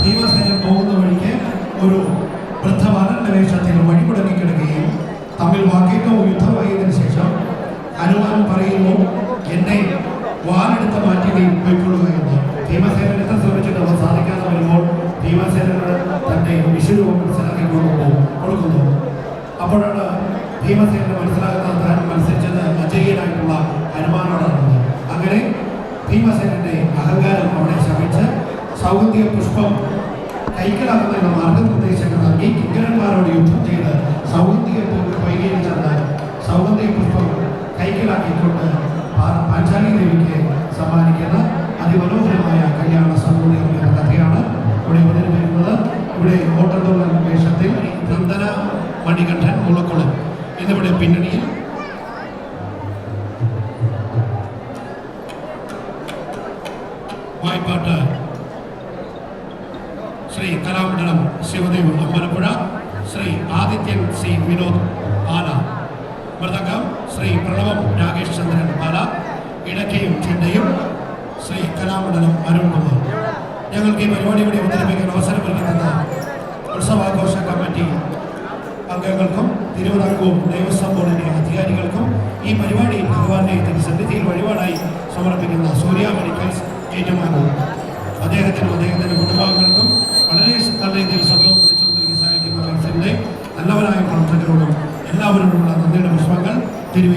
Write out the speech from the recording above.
ഭീമസേനൻ പോകുന്ന വഴിക്ക് ഒരു വൃദ്ധവാനന്റെ വേഷത്തിൽ വഴിമുടങ്ങി കിടക്കുകയും തമ്മിൽ വാക്കേറ്റവും യുദ്ധമായതിനു ശേഷം ഹനുമാൻ പറയുന്നു എന്നെ വാലെടുത്ത് മാറ്റി നീ പോയിക്കൊള്ളുക എന്ന് ഭീമസേനത്തെ ശ്രമിച്ചിട്ട് അവർ സാധിക്കാതെ വരുമ്പോൾ ഭീമസേനോട് തന്റെ വിഷയവും മനസ്സിലാക്കി കൊടുക്കുന്നു. കൊടുക്കുന്നു അപ്പോഴാണ് ഭീമസേന മനസ്സിലാക്കുന്ന താൻ ഭീമസേനന്റെ അഹങ്കാരം അവിടെ ശമിച്ച് സൗഗന്ധിക പുഷ്പം കൈക്കലാക്കുന്നതിനുള്ള മാർഗനിർദ്ദേശങ്ങൾ നൽകി. കിങ്കരന്മാരോട് യുദ്ധം ചെയ്ത് സൗഗന്ധിക വൈകിയിൽ ചെന്ന് സൗഗന്ധിക പുഷ്പം കൈക്കലാക്കിക്കൊണ്ട് പാഞ്ചാലി ദേവിക്ക് സമ്മാനിക്കുന്ന അതിമനോഹരമായ കല്യാണ സൗന്ദര്യം കഥയാണ് ഇവിടെ അവതരിപ്പിക്കുന്നത്. ഇവിടെ ഓട്ടത്തുള്ളൻ വേഷത്തിൽ നന്ദന മണികണ്ഠൻ മുളക്കുളം എന്നിവിടെ പിന്നണിയിൽ വായ്പാട്ട്. ശ്രീ കലാമണ്ഡലം ശിവദേവ് അമ്പലപ്പുഴ ശ്രീ ആദിത്യൻ സി വിനോദ് പാല. മൃതകം ശ്രീ പ്രണവം രാകേഷ് ചന്ദ്രൻ പാല. ഇടയ്ക്കയും ചിണ്ടയും ശ്രീ കലാമണ്ഡലം അരുൺകുമാർ ഞങ്ങൾക്ക് ഈ പരിപാടി കൂടി അവതരിപ്പിക്കാൻ അവസരം നൽകുന്ന ഉത്സവാഘോഷ കമ്മിറ്റി അംഗങ്ങൾക്കും തിരുവിതാംകൂർ ദേവസ്വം ബോർഡിന്റെ അധികാരികൾക്കും ഈ പരിപാടി ഭഗവാന്റെ സന്നിധിയിൽ വഴിപാടായി സമർപ്പിക്കുന്ന സൂര്യ മെഡിക്കൽസ് ഏറ്റുമാനൂർ അദ്ദേഹത്തിനും അദ്ദേഹത്തിന്റെ കുടുംബാംഗങ്ങൾക്കും വളരെ നല്ല രീതിയിൽ ശബ്ദവും വിളിച്ചും നൽകി സഹായിക്കുന്ന മത്സരിന്റെ നല്ലവരായ പ്രവർത്തകരോടും എല്ലാവരോടുമുള്ള നന്ദിയുടെ പുഷ്പങ്ങൾ. തിരു